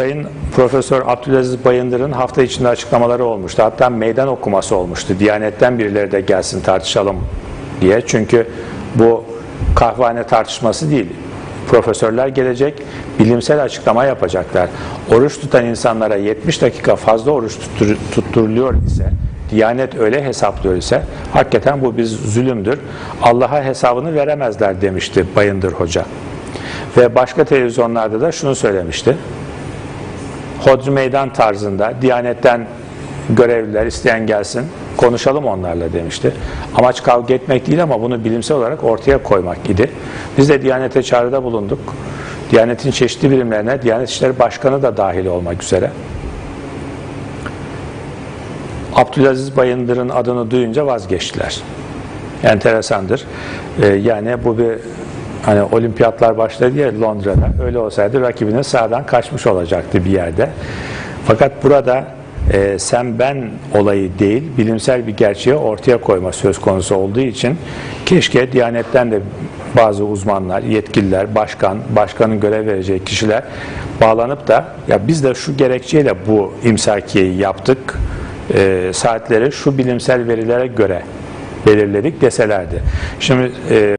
Sayın Profesör Abdülaziz Bayındır'ın hafta içinde açıklamaları olmuştu. Hatta meydan okuması olmuştu. Diyanetten birileri de gelsin tartışalım diye. Çünkü bu kahvehane tartışması değil. Profesörler gelecek, bilimsel açıklama yapacaklar. Oruç tutan insanlara 70 dakika fazla oruç tuttur- tutturuluyor ise, Diyanet öyle hesaplıyor ise, hakikaten bu bir zulümdür. Allah'a hesabını veremezler demişti Bayındır Hoca. Ve başka televizyonlarda da şunu söylemişti. Hodri meydan tarzında Diyanet'ten görevliler isteyen gelsin konuşalım onlarla demişti. Amaç kavga etmek değil ama bunu bilimsel olarak ortaya koymak idi. Biz de Diyanet'e çağrıda bulunduk. Diyanet'in çeşitli birimlerine Diyanet İşleri Başkanı da dahil olmak üzere. Abdülaziz Bayındır'ın adını duyunca vazgeçtiler. Enteresandır. Ee, yani bu bir hani olimpiyatlar başladı ya Londra'da. Öyle olsaydı rakibinin sağdan kaçmış olacaktı bir yerde. Fakat burada e, sen ben olayı değil, bilimsel bir gerçeği ortaya koyma söz konusu olduğu için keşke Diyanet'ten de bazı uzmanlar, yetkililer, başkan, başkanın görev vereceği kişiler bağlanıp da ya biz de şu gerekçeyle bu imsakiyeyi yaptık, e, saatleri şu bilimsel verilere göre belirledik deselerdi. Şimdi e,